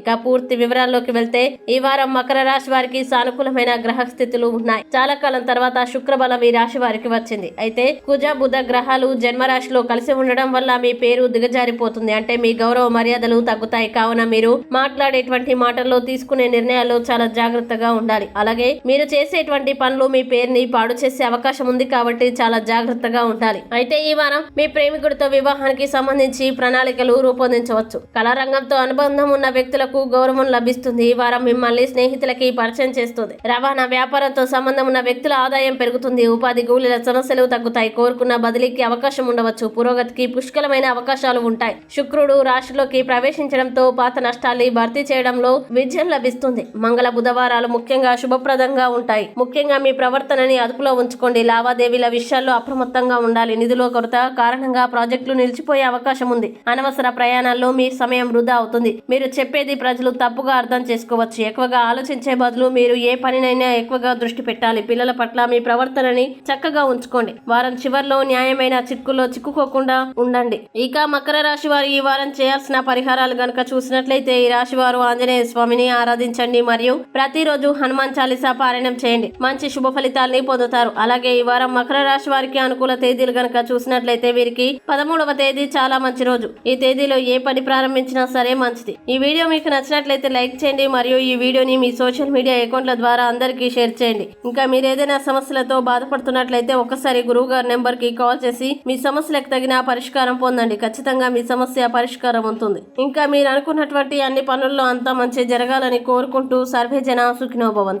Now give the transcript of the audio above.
ఇక పూర్తి వివరాల్లోకి వెళ్తే ఈ వారం మకర రాశి వారికి సానుకూలమైన గ్రహ స్థితులు ఉన్నాయి. చాలా కాలం తర్వాత శుక్రబలం ఈ రాశి వారికి వచ్చింది. అయితే కుజ బుధ గ్రహాలు జన్మ రాశిలో కలిసి ఉండడం వల్ల మీ పేరు దిగజారిపోతుంది. అంటే మీ గౌరవ మర్యాదలు తగ్గుతాయి. కావున మీరు మాట్లాడేటువంటి మాటల్లో తీసుకునే నిర్ణయాల్లో చాలా జాగ్రత్తగా ఉండాలి. అలాగే మీరు చేసేటువంటి పనులు మీ పేరుని పాడు చేసే అవకాశం ఉంది కాబట్టి చాలా జాగ్రత్తగా ఉండాలి. అయితే ఈ వారం మీ ప్రేమికుడితో వివాహానికి సంబంధించి ప్రణాళికలు రూపొందించవచ్చు. కళారంగంతో అనుబంధం ఉన్న వ్యక్తులకు గౌరవం లభిస్తుంది. ఈ వారం మిమ్మల్ని స్నేహితులకి పరిచయం చేస్తుంది. రవాణా వ్యాపారంతో సంబంధం ఉన్న వ్యక్తుల ఆదాయం పెరుగుతుంది. ఉపాధి కూలీల సమస్యలు తగ్గుతాయి. కోరుకున్న బదిలీకి అవకాశం ఉండవచ్చు. పురోగతికి పుష్కలమైన అవకాశాలు ఉంటాయి. శుక్రుడు రాశిలోకి ప్రవేశించడంతో పాత నష్టాల్ని భర్తీ చేయడంలో విజయం లభిస్తుంది. మంగళ బుధవారాలు ముఖ్యంగా శుభప్రదంగా ఉంటాయి. ముఖ్యంగా మీ ప్రవర్తనని అదుపులో ఉంచుకోండి. లావాదేవీల విషయాల్లో అప్రమత్తంగా ఉండాలి. నిధుల కొరత కారణంగా ప్రాజెక్టులు నిలిచిపోయే అవకాశం ఉంది. అనవసర ప్రయాణాల్లో మీ సమయం వృధా అవుతుంది. మీరు చెప్పేది ప్రజలు తప్పుగా అర్థం చేసుకోవచ్చు. ఎక్కువగా ఆలోచించే బదులు మీరు ఏ పనినైనా ఎక్కువగా దృష్టి పెట్టాలి. పిల్లల పట్ల మీ ప్రవర్తనని చక్కగా ఉంచుకోండి. వారం చివర్లో న్యాయమైన చిక్కుల్లో చిక్కుకోకుండా ఉండండి. ఇక మకర రాశి వారు ఈ వారం చేయాల్సిన పరిహారాలు గనక చూసినట్లయితే ఈ రాశి వారు ఆంజనేయ స్వామిని ఆరాధించండి మరియు ప్రతిరోజు హనుమాన్ చాలీసా పారాయణం చేయండి. మంచి శుభ ఫలితాల్ని పొందుతారు. అలాగే ఈ వారం మకర రాశి వారికి అనుకూల తేదీలు గనక చూసినట్లయితే వీరికి పదమూడవ తేదీ చాలా మంచి రోజు. ఈ తేదీలో ఏ పని ప్రారంభించినా సరే మంచిది. ఈ వీడియో మీకు నచ్చినట్లయితే లైక్ చేయండి మరియు ఈ వీడియోని మీ సోషల్ మీడియా అకౌంట్ల ద్వారా అందరికీ షేర్ చేయండి. ఇంకా మీరు ఏదైనా సమస్యలతో బాధపడుతున్నట్లయితే ఒకసారి గురువు గారి నెంబర్కి కాల్ చేసి మీ సమస్యలకు తగిన పరిష్కారం పొందండి. ఖచ్చితంగా మీ సమస్య పరిష్కారం ఉంటుంది. ఇంకా మీరు అనుకున్నటువంటి అన్ని పనుల్లో అంతా మంచి జరగాలని కోరుకుంటూ సర్వే జన సుఖినోభవంతు.